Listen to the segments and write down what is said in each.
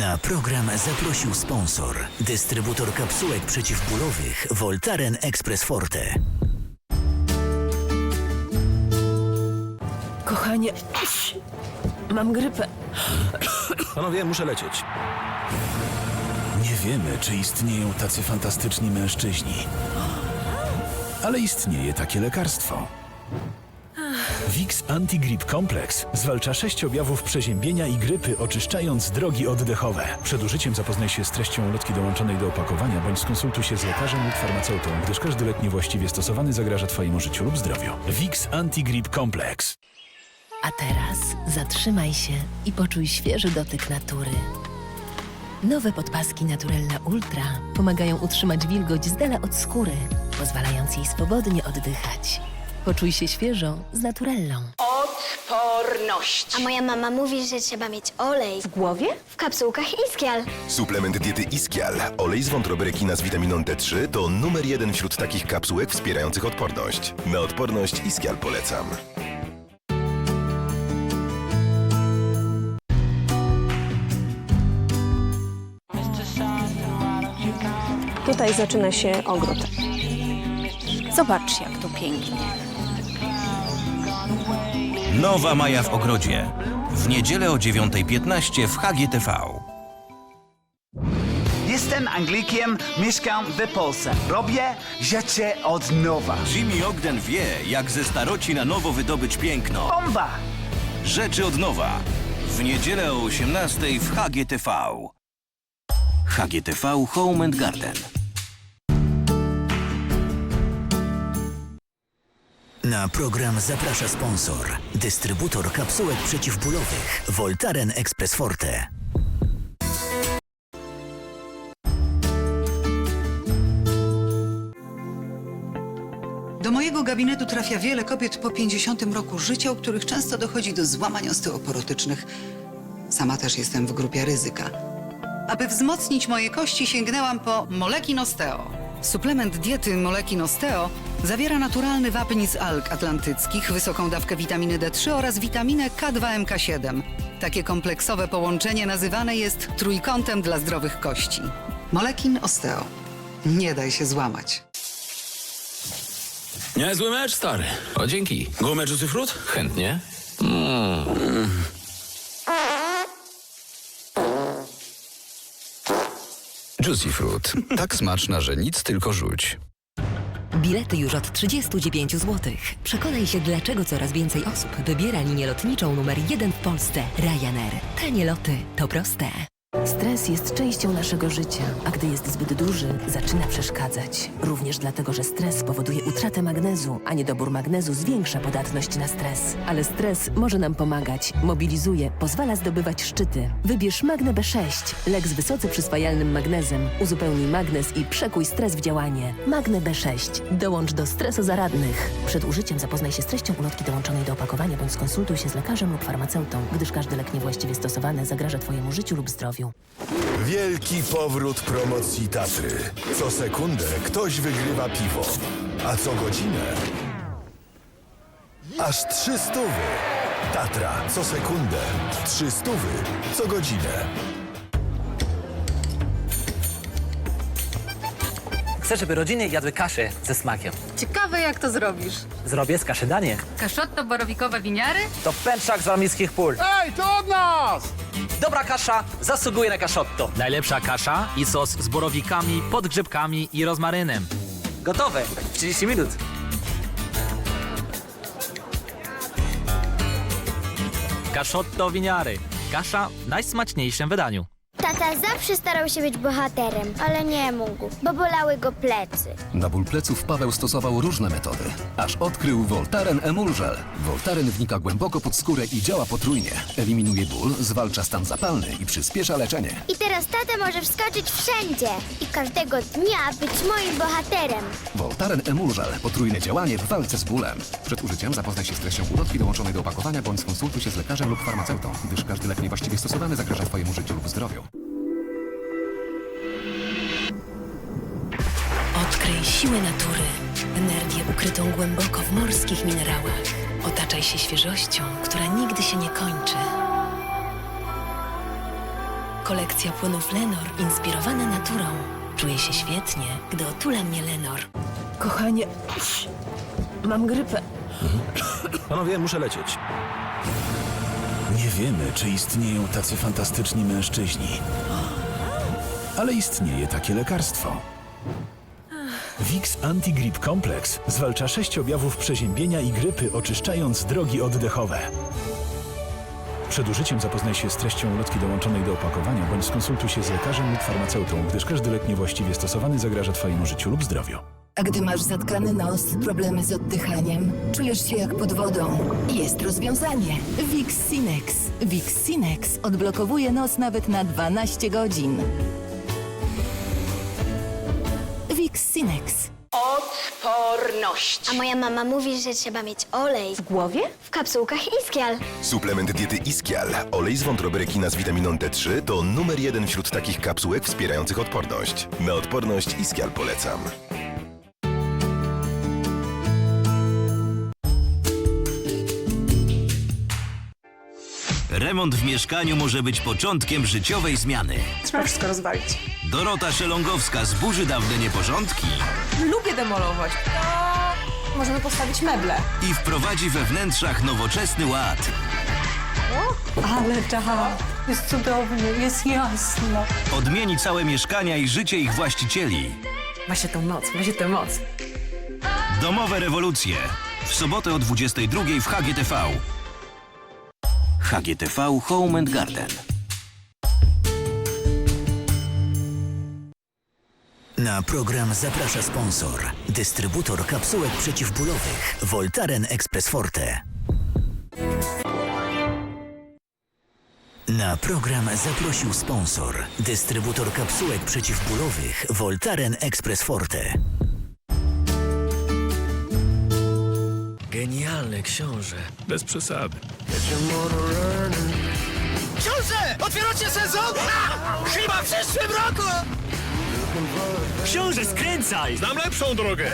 Na program zaprosił sponsor, dystrybutor kapsułek przeciwbólowych Voltaren Express Forte. Kochanie, mam grypę. Panowie, muszę lecieć. Nie wiemy, czy istnieją tacy fantastyczni mężczyźni. Ale istnieje takie lekarstwo. Vicks Antigrip Complex zwalcza sześć objawów przeziębienia i grypy, oczyszczając drogi oddechowe. Przed użyciem zapoznaj się z treścią ulotki dołączonej do opakowania, bądź skonsultuj się z lekarzem lub farmaceutą, gdyż każdy lek niewłaściwie stosowany zagraża Twojemu życiu lub zdrowiu. Vicks Antigrip Complex. A teraz zatrzymaj się i poczuj świeży dotyk natury. Nowe podpaski Naturelna Ultra pomagają utrzymać wilgoć z dala od skóry, pozwalając jej swobodnie oddychać. Poczuj się świeżo z Naturellą. Odporność. A moja mama mówi, że trzeba mieć olej W głowie? w kapsułkach Iskial. Suplement diety Iskial, olej z wątroby rekina z witaminą D3 to numer jeden wśród takich kapsułek wspierających odporność. Na odporność Iskial polecam. Tutaj zaczyna się ogród. Zobacz, jak tu pięknie. Nowa Maja w ogrodzie. W niedzielę o 9.15 w HGTV. Jestem Anglikiem, mieszkam w Polsce. Robię rzeczy od nowa. Jimmy Ogden wie, jak ze staroci na nowo wydobyć piękno. Bomba! Rzeczy od nowa. W niedzielę o 18.00 w HGTV. HGTV Home and Garden. Na program zaprasza sponsor, dystrybutor kapsułek przeciwbólowych Voltaren Express Forte. Do mojego gabinetu trafia wiele kobiet po 50 roku życia, u których często dochodzi do złamań osteoporotycznych. Sama też jestem w grupie ryzyka. Aby wzmocnić moje kości, sięgnęłam po Molekin Osteo. Suplement diety Molekin Osteo zawiera naturalny wapń z alg atlantyckich, wysoką dawkę witaminy D3 oraz witaminę K2MK7. Takie kompleksowe połączenie nazywane jest trójkątem dla zdrowych kości. Molekin Osteo. Nie daj się złamać. Niezły mecz, stary. O, dzięki. Gumę Juicy Fruit? Chętnie. Juicy Fruit. Tak smaczna, że nic tylko rzuć. Bilety już od 39 zł. Przekonaj się, dlaczego coraz więcej osób wybiera linię lotniczą numer jeden w Polsce Ryanair. Tanie loty to proste. Stres jest częścią naszego życia, a gdy jest zbyt duży, zaczyna przeszkadzać. Również dlatego, że stres powoduje utratę magnezu, a niedobór magnezu zwiększa podatność na stres. Ale stres może nam pomagać, mobilizuje, pozwala zdobywać szczyty. Wybierz Magne B6, lek z wysoce przyswajalnym magnezem. Uzupełnij magnez i przekuj stres w działanie. Magne B6. Dołącz do stresozaradnych. Przed użyciem zapoznaj się z treścią ulotki dołączonej do opakowania bądź skonsultuj się z lekarzem lub farmaceutą, gdyż każdy lek niewłaściwie stosowany zagraża Twojemu życiu lub zdrowiu. Wielki powrót promocji Tatry. Co sekundę ktoś wygrywa piwo, a co godzinę aż trzy stówy. Tatra co sekundę, trzy stówy co godzinę. Chcę, żeby rodziny jadły kaszę ze smakiem. Ciekawe, jak to zrobisz. Zrobię z kaszy danie. Kaszotto borowikowe winiary? To pęczak z wamickich pól. Ej, to od nas! Dobra kasza zasługuje na kaszotto. Najlepsza kasza i sos z borowikami, podgrzybkami i rozmarynem. Gotowe w 30 minut. Kaszotto winiary. Kasza w najsmaczniejszym wydaniu. Tata zawsze starał się być bohaterem, ale nie mógł, bo bolały go plecy. Na ból pleców Paweł stosował różne metody, aż odkrył Voltaren Emulgel. Voltaren wnika głęboko pod skórę i działa potrójnie. Eliminuje ból, zwalcza stan zapalny i przyspiesza leczenie. I teraz tata może wskoczyć wszędzie i każdego dnia być moim bohaterem. Voltaren Emulgel. Potrójne działanie w walce z bólem. Przed użyciem zapoznaj się z treścią ulotki dołączonej do opakowania bądź skonsultuj się z lekarzem lub farmaceutą, gdyż każdy lek niewłaściwie stosowany zagraża Twojemu życiu lub zdrowiu. Siłę natury, energię ukrytą głęboko w morskich minerałach. Otaczaj się świeżością, która nigdy się nie kończy. kolekcja płynów Lenor inspirowana naturą. Czuję się świetnie, gdy otula mnie Lenor. Kochanie, mam grypę. Panowie, muszę lecieć. Nie wiemy, czy istnieją tacy fantastyczni mężczyźni. Ale istnieje takie lekarstwo. Wix Antigrip Complex zwalcza sześć objawów przeziębienia i grypy, oczyszczając drogi oddechowe. Przed użyciem zapoznaj się z treścią ulotki dołączonej do opakowania bądź skonsultuj się z lekarzem lub farmaceutą, gdyż każdy lek niewłaściwie stosowany zagraża Twojemu życiu lub zdrowiu. A gdy masz zatkany nos, problemy z oddychaniem, czujesz się jak pod wodą. Jest rozwiązanie. Vix Sinex. Vix Sinex odblokowuje nos nawet na 12 godzin. Sinex. Odporność. A moja mama mówi, że trzeba mieć olej. W głowie? W kapsułkach Iskial. Suplement diety Iskial, olej z wątroby rekina z witaminą D3 to numer jeden wśród takich kapsułek wspierających odporność. Na odporność Iskial polecam. Remont w mieszkaniu może być początkiem życiowej zmiany. Trzeba wszystko rozwalić. Dorota Szelongowska zburzy dawne nieporządki Lubię demolować. Możemy postawić meble. i wprowadzi we wnętrzach nowoczesny ład. Ale czas. Jest cudownie, jest jasno. Odmieni całe mieszkania i życie ich właścicieli. Ma się tą moc, ma się tę moc. Domowe rewolucje. W sobotę o 22 w HGTV. HGTV Home and Garden. Na program zaprasza sponsor, dystrybutor kapsułek przeciwbólowych Voltaren Express Forte. Na program zaprosił sponsor, dystrybutor kapsułek przeciwbólowych Voltaren Express Forte. Genialny książę. Bez przesady. Książę! Otwieracie sezon? Chyba w przyszłym roku! Książę, skręcaj! Znam lepszą drogę.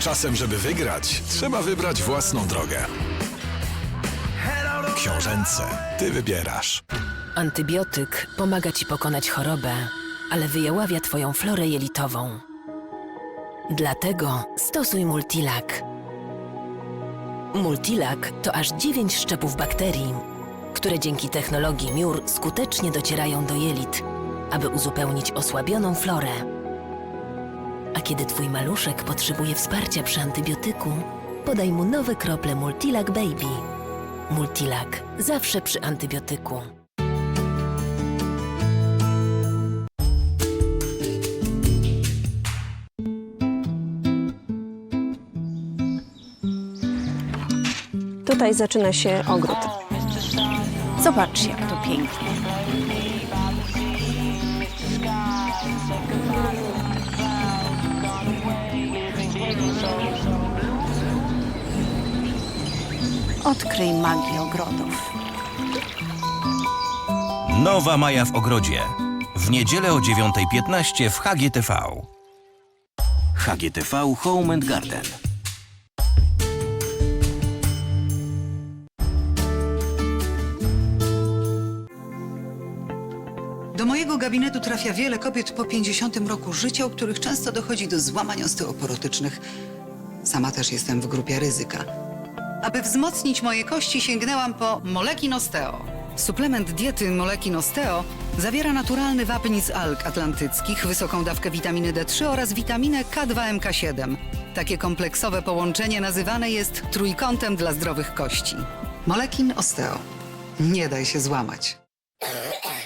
Czasem, żeby wygrać, trzeba wybrać własną drogę. Książęce, ty wybierasz. Antybiotyk pomaga ci pokonać chorobę, ale wyjaławia twoją florę jelitową. Dlatego stosuj Multilak. Multilak to aż 9 szczepów bakterii, które dzięki technologii miór skutecznie docierają do jelit, aby uzupełnić osłabioną florę. A kiedy twój maluszek potrzebuje wsparcia przy antybiotyku, podaj mu nowe krople Multilak Baby. Multilak zawsze przy antybiotyku. Tutaj zaczyna się ogród. Zobacz, jak to pięknie. Odkryj magię ogrodów. Nowa Maja w ogrodzie. W niedzielę o 9.15 w HGTV. HGTV Home and Garden. Gabinetu trafia wiele kobiet po 50 roku życia, u których często dochodzi do złamań osteoporotycznych. Sama też jestem w grupie ryzyka. Aby wzmocnić moje kości, sięgnęłam po Molekin Osteo. Suplement diety Molekin Osteo zawiera naturalny wapń z alg atlantyckich, wysoką dawkę witaminy D3 oraz witaminę K2MK7. Takie kompleksowe połączenie nazywane jest trójkątem dla zdrowych kości. Molekin Osteo. Nie daj się złamać.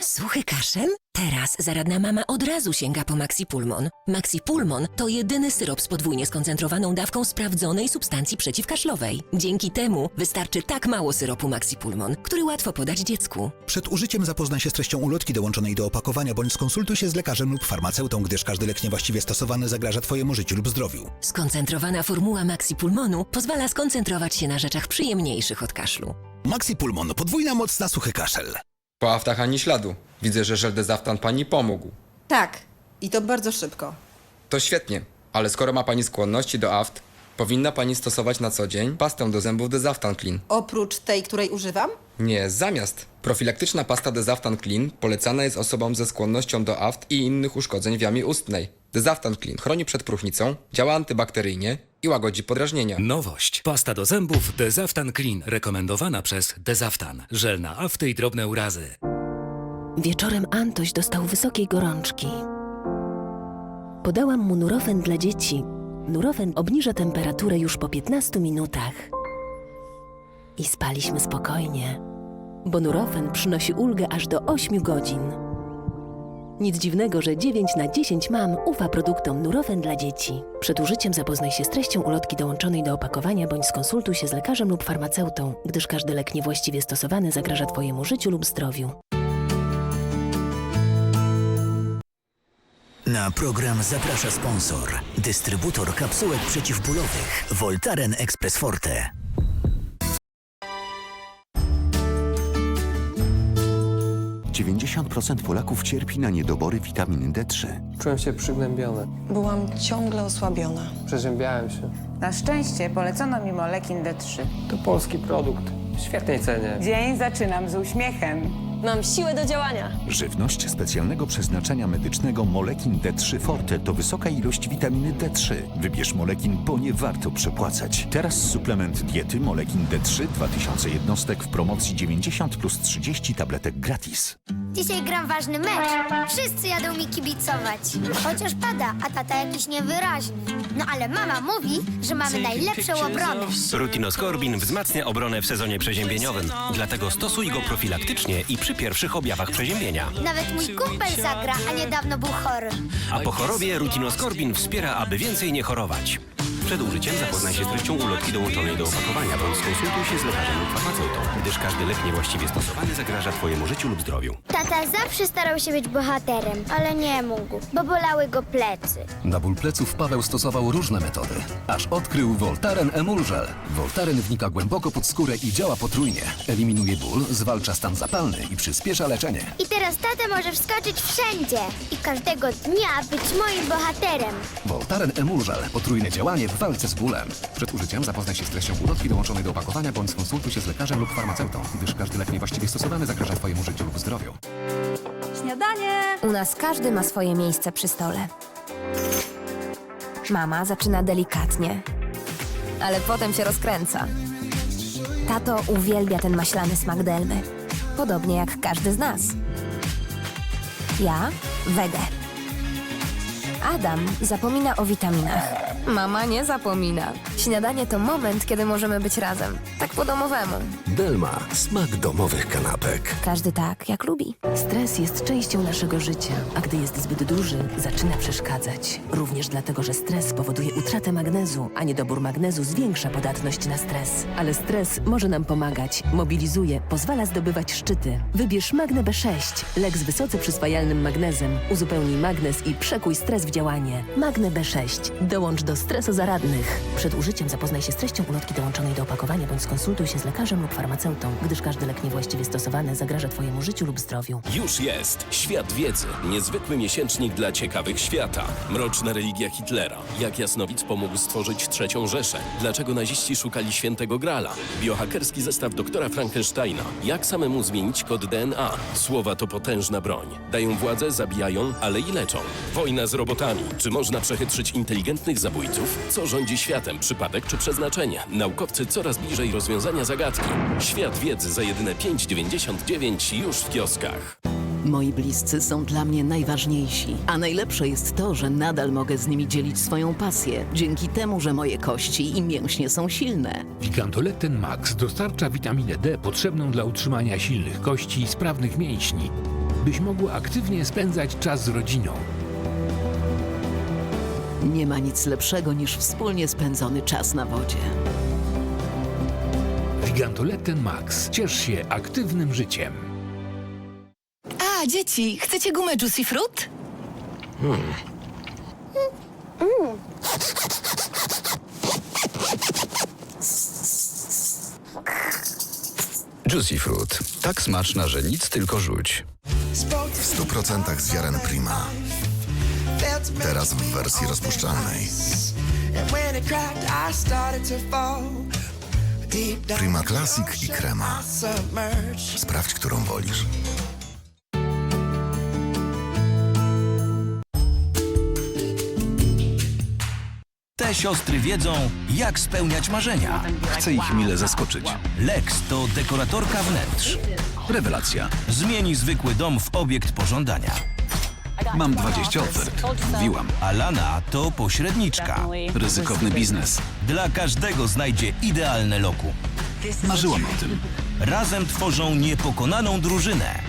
Suchy kaszel? Teraz zaradna mama od razu sięga po Maxipulmon. Maxipulmon to jedyny syrop z podwójnie skoncentrowaną dawką sprawdzonej substancji przeciwkaszlowej. Dzięki temu wystarczy tak mało syropu Maxipulmon, który łatwo podać dziecku. Przed użyciem zapoznaj się z treścią ulotki dołączonej do opakowania bądź skonsultuj się z lekarzem lub farmaceutą, gdyż każdy lek niewłaściwie stosowany zagraża Twojemu życiu lub zdrowiu. Skoncentrowana formuła Maxipulmonu pozwala skoncentrować się na rzeczach przyjemniejszych od kaszlu. Maxi Pulmon, podwójna moc na suchy kaszel. Po aftach ani śladu. Widzę, że żeldezaftan pani pomógł. Tak. I to bardzo szybko. To świetnie. Ale skoro ma pani skłonności do aft, powinna pani stosować na co dzień pastę do zębów Dezaftan Clean. Oprócz tej, której używam? Nie, zamiast. Profilaktyczna pasta Dezaftan Clean polecana jest osobom ze skłonnością do aft i innych uszkodzeń w jamie ustnej. Dezaftan Clean chroni przed próchnicą, działa antybakteryjnie i łagodzi podrażnienia. Nowość. Pasta do zębów Dezaftan Clean. Rekomendowana przez Dezaftan. Żel na afty i drobne urazy. Wieczorem Antoś dostał wysokiej gorączki. Podałam mu Nurofen dla dzieci. Nurofen obniża temperaturę już po 15 minutach. I spaliśmy spokojnie, bo Nurofen przynosi ulgę aż do 8 godzin. Nic dziwnego, że 9 na 10 mam ufa produktom Nurofen dla dzieci. Przed użyciem zapoznaj się z treścią ulotki dołączonej do opakowania bądź skonsultuj się z lekarzem lub farmaceutą, gdyż każdy lek niewłaściwie stosowany zagraża Twojemu życiu lub zdrowiu. Na program zaprasza sponsor, dystrybutor kapsułek przeciwbólowych Voltaren Express Forte. Polaków cierpi na niedobory witaminy D3. Czułem się przygnębiony. Byłam ciągle osłabiona. Przeziębiałem się. Na szczęście polecono mi Molekin D3. To polski produkt. W świetnej cenie. Dzień zaczynam z uśmiechem. Mam siłę do działania. Żywność specjalnego przeznaczenia medycznego Molekin D3 Forte to wysoka ilość witaminy D3. Wybierz Molekin, bo nie warto przepłacać. Teraz suplement diety Molekin D3 2000 jednostek w promocji 90 plus 30 tabletek gratis. Dzisiaj gram ważny mecz. Wszyscy jadą mi kibicować. Chociaż pada, a tata jakiś niewyraźny. No ale mama mówi, że mamy najlepszą obronę. Rutinoskorbin wzmacnia obronę w sezonie przeziębieniowym. Dlatego stosuj go profilaktycznie i przy pierwszych objawach przeziębienia. Nawet mój kumpel zagra, a niedawno był chory. A po chorobie Rutinoskorbin wspiera, aby więcej nie chorować. Przed użyciem zapoznaj się z treścią ulotki dołączonej do opakowania, bądź skonsultuj się z lekarzem lub farmaceutą, gdyż każdy lek niewłaściwie stosowany zagraża Twojemu życiu lub zdrowiu. Tata zawsze starał się być bohaterem, ale nie mógł, bo bolały go plecy. Na ból pleców Paweł stosował różne metody, aż odkrył Voltaren Emulgel. Voltaren wnika głęboko pod skórę i działa potrójnie. Eliminuje ból, zwalcza stan zapalny i przyspiesza leczenie. I teraz tata może wskoczyć wszędzie i każdego dnia być moim bohaterem. Voltaren Emulgel. Potrójne działanie w walce z bólem. Przed użyciem zapoznaj się z treścią ulotki dołączonej do opakowania bądź skonsultuj się z lekarzem lub farmaceutą, gdyż każdy lek niewłaściwie stosowany zagraża Twojemu życiu lub zdrowiu. Śniadanie! U nas każdy ma swoje miejsce przy stole. Mama zaczyna delikatnie, ale potem się rozkręca. Tato uwielbia ten maślany smak delmy, podobnie jak każdy z nas. Ja wege. Adam zapomina o witaminach. Mama nie zapomina. Śniadanie to moment, kiedy możemy być razem. Tak po domowemu. Delma. Smak domowych kanapek. Każdy tak, jak lubi. Stres jest częścią naszego życia, a gdy jest zbyt duży, zaczyna przeszkadzać. Również dlatego, że stres powoduje utratę magnezu, a niedobór magnezu zwiększa podatność na stres. Ale stres może nam pomagać, mobilizuje, pozwala zdobywać szczyty. Wybierz Magne B6, lek z wysoce przyswajalnym magnezem. Uzupełnij magnez i przekuj stres w działanie. Magne B6. Dołącz do stresozaradnych. Przed użyciem zapoznaj się z treścią ulotki dołączonej do opakowania bądź skonsultuj się z lekarzem lub farmaceutą, gdyż każdy lek niewłaściwie stosowany zagraża Twojemu życiu lub zdrowiu. Już jest. Świat wiedzy. Niezwykły miesięcznik dla ciekawych świata. Mroczna religia Hitlera. Jak Jasnowic pomógł stworzyć trzecią Rzeszę. Dlaczego naziści szukali świętego Grala. Biohakerski zestaw doktora Frankensteina. Jak samemu zmienić kod DNA. Słowa to potężna broń. Dają władzę, zabijają, ale i leczą. Wojna z robotami. Czy można przechytrzyć inteligentnych zabójców? Co rządzi światem? Przypadek czy przeznaczenie? Naukowcy coraz bliżej rozwiązania zagadki. Świat wiedzy za jedyne 5,99 już w kioskach. Moi bliscy są dla mnie najważniejsi, a najlepsze jest to, że nadal mogę z nimi dzielić swoją pasję, dzięki temu, że moje kości i mięśnie są silne. Gigantoleten Max dostarcza witaminę D potrzebną dla utrzymania silnych kości i sprawnych mięśni, byś mogła aktywnie spędzać czas z rodziną. Nie ma nic lepszego niż wspólnie spędzony czas na wodzie. Gigantoleten Max. Ciesz się aktywnym życiem. A, dzieci, chcecie gumę Juicy Fruit? Juicy Fruit. Tak smaczna, że nic tylko rzuć. W 100% z ziaren Prima. Teraz w wersji rozpuszczalnej. Prima Classic i krema. Sprawdź, którą wolisz. Te siostry wiedzą, jak spełniać marzenia. Chcę ich mile zaskoczyć. Lex to dekoratorka wnętrz. Rewelacja. Zmieni zwykły dom w obiekt pożądania. Mam 20 ofert. Mówiłam. Alana to pośredniczka. Ryzykowny biznes. Dla każdego znajdzie idealne loku. Marzyłam o tym. Razem tworzą niepokonaną drużynę.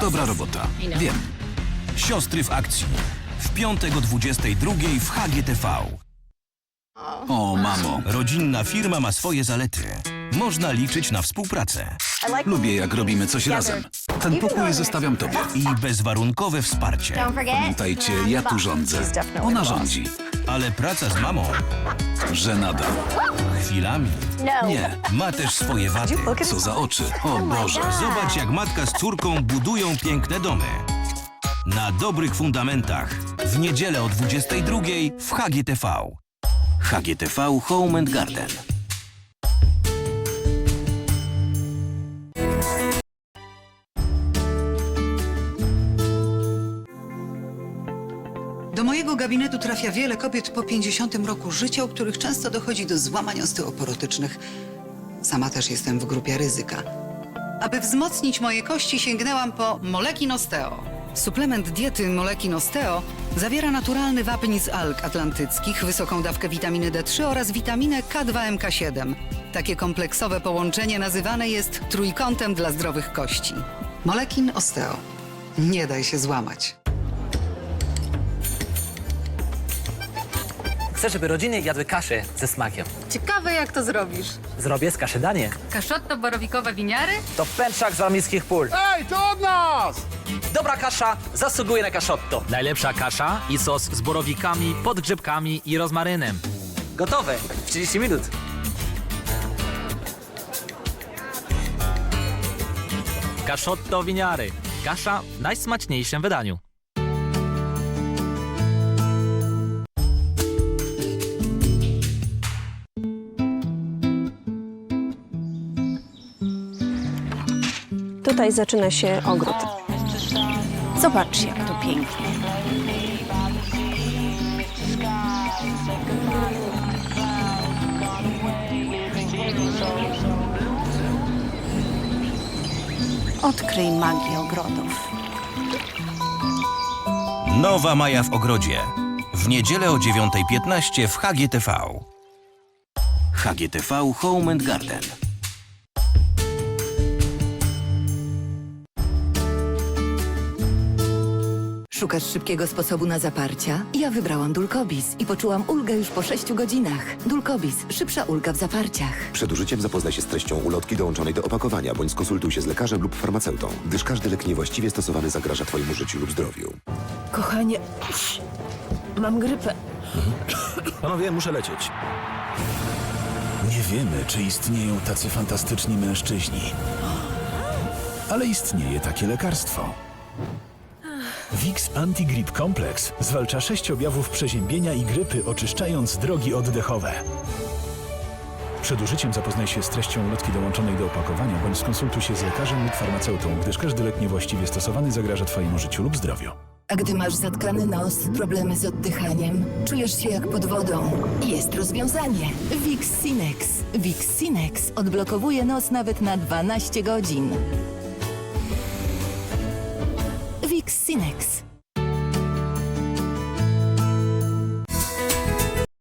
Dobra robota. Wiem. Siostry w akcji. W piątek o 22 w HGTV. O, mamo. Rodzinna firma ma swoje zalety. Można liczyć na współpracę. Lubię, jak robimy coś razem. Ten pokój zostawiam tobie. I bezwarunkowe wsparcie. Pamiętajcie, ja tu rządzę. Ona rządzi. Ale praca z mamą Żenada. chwilami Nie. ma też swoje wady. Co za oczy. O Boże. Zobacz, jak matka z córką budują piękne domy. Na dobrych fundamentach. W niedzielę o 22 w HGTV. HGTV Home and Garden. Do mojego gabinetu trafia wiele kobiet po 50 roku życia, u których często dochodzi do złamań osteoporotycznych. Sama też jestem w grupie ryzyka. Aby wzmocnić moje kości, sięgnęłam po Molekin Osteo. Suplement diety Molekin Osteo zawiera naturalny wapń z alg atlantyckich, wysoką dawkę witaminy D3 oraz witaminę K2MK7. Takie kompleksowe połączenie nazywane jest trójkątem dla zdrowych kości. Molekin Osteo. Nie daj się złamać. Chcę, żeby rodziny jadły kaszę ze smakiem. Ciekawe, jak to zrobisz. Zrobię z kaszy danie. Kaszotto borowikowe winiary? To pęczak z wamickich pól. Ej, to od nas! Dobra kasza zasługuje na kaszotto. Najlepsza kasza i sos z borowikami, podgrzybkami i rozmarynem. Gotowe w 30 minut. Kaszotto winiary. Kasza w najsmaczniejszym wydaniu. Tutaj zaczyna się ogród. Zobacz, jak to pięknie. Odkryj magię ogrodów. Nowa Maja w ogrodzie. W niedzielę o 9.15 w HGTV. HGTV Home and Garden. Szukasz szybkiego sposobu na zaparcia? Ja wybrałam Dulkobis i poczułam ulgę już po 6 godzinach. Dulkobis, szybsza ulga w zaparciach. Przed użyciem zapoznaj się z treścią ulotki dołączonej do opakowania, bądź skonsultuj się z lekarzem lub farmaceutą, gdyż każdy lek niewłaściwie stosowany zagraża Twojemu życiu lub zdrowiu. Kochanie, mam grypę. Panowie, muszę lecieć. Nie wiemy, czy istnieją tacy fantastyczni mężczyźni. Ale istnieje takie lekarstwo. Vicks Antigrip Complex zwalcza sześć objawów przeziębienia i grypy, oczyszczając drogi oddechowe. Przed użyciem zapoznaj się z treścią ulotki dołączonej do opakowania, bądź skonsultuj się z lekarzem lub farmaceutą, gdyż każdy lek niewłaściwie stosowany zagraża Twojemu życiu lub zdrowiu. A gdy masz zatkany nos, problemy z oddychaniem, czujesz się jak pod wodą. Jest rozwiązanie. Vicks Sinex odblokowuje nos nawet na 12 godzin. Vicks Sinex.